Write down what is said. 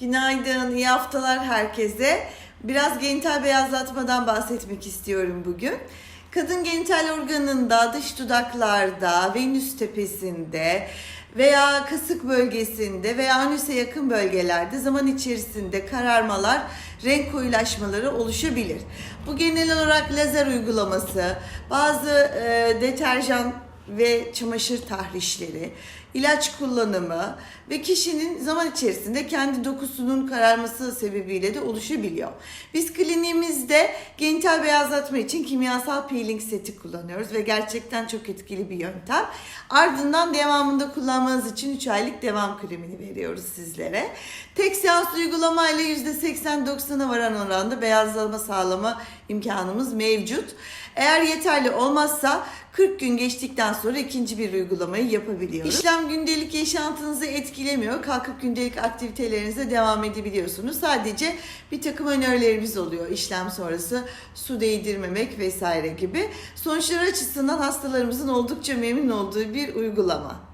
Günaydın, iyi haftalar herkese. Biraz genital beyazlatmadan bahsetmek istiyorum bugün. Kadın genital organında, dış dudaklarda, venüs tepesinde veya kasık bölgesinde veya anüse yakın bölgelerde zaman içerisinde kararmalar, renk koyulaşmaları oluşabilir. Bu genel olarak lazer uygulaması, bazı e, deterjan ve çamaşır tahrişleri, ilaç kullanımı ve kişinin zaman içerisinde kendi dokusunun kararması sebebiyle de oluşabiliyor. Biz kliniğimizde genital beyazlatma için kimyasal peeling seti kullanıyoruz ve gerçekten çok etkili bir yöntem. Ardından devamında kullanmanız için 3 aylık devam kremini veriyoruz sizlere. Tek seans uygulamayla %80-90'a varan oranda beyazlama sağlama imkanımız mevcut. Eğer yeterli olmazsa 40 gün geçtikten sonra ikinci bir uygulamayı yapabiliyoruz. İşlem gündelik yaşantınızı etkilemiyor. Kalkıp gündelik aktivitelerinize devam edebiliyorsunuz. Sadece bir takım önerilerimiz oluyor işlem sonrası. Su değdirmemek vesaire gibi. Sonuçlar açısından hastalarımızın oldukça memnun olduğu bir uygulama.